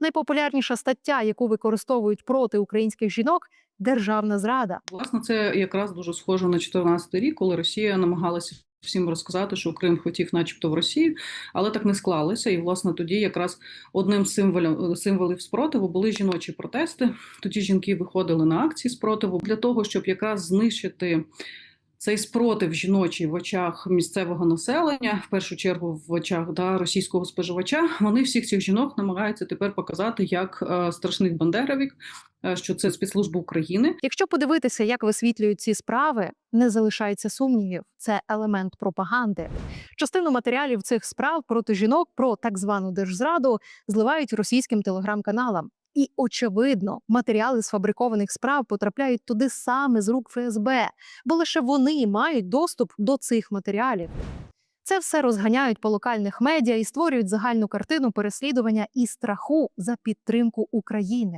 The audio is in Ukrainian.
Найпопулярніша стаття, яку використовують проти українських жінок державна зрада. Власне, це якраз дуже схоже на 2014 рік, коли Росія намагалася всім розказати, що Крим хотів, начебто, в Росію, але так не склалося. І власне тоді якраз одним з символів символів спротиву були жіночі протести. Тоді жінки виходили на акції спротиву для того, щоб якраз знищити. Цей спротив жіночий в очах місцевого населення, в першу чергу в очах да, російського споживача, вони всіх цих жінок намагаються тепер показати як е, страшних бандеровік, е, що це спецслужби України, Якщо подивитися, як висвітлюють ці справи, не залишається сумнівів. Це елемент пропаганди. Частину матеріалів цих справ проти жінок про так звану держзраду зливають російським телеграм-каналам. І очевидно, матеріали сфабрикованих справ потрапляють туди саме з рук ФСБ, бо лише вони мають доступ до цих матеріалів. Це все розганяють по локальних медіа і створюють загальну картину переслідування і страху за підтримку України.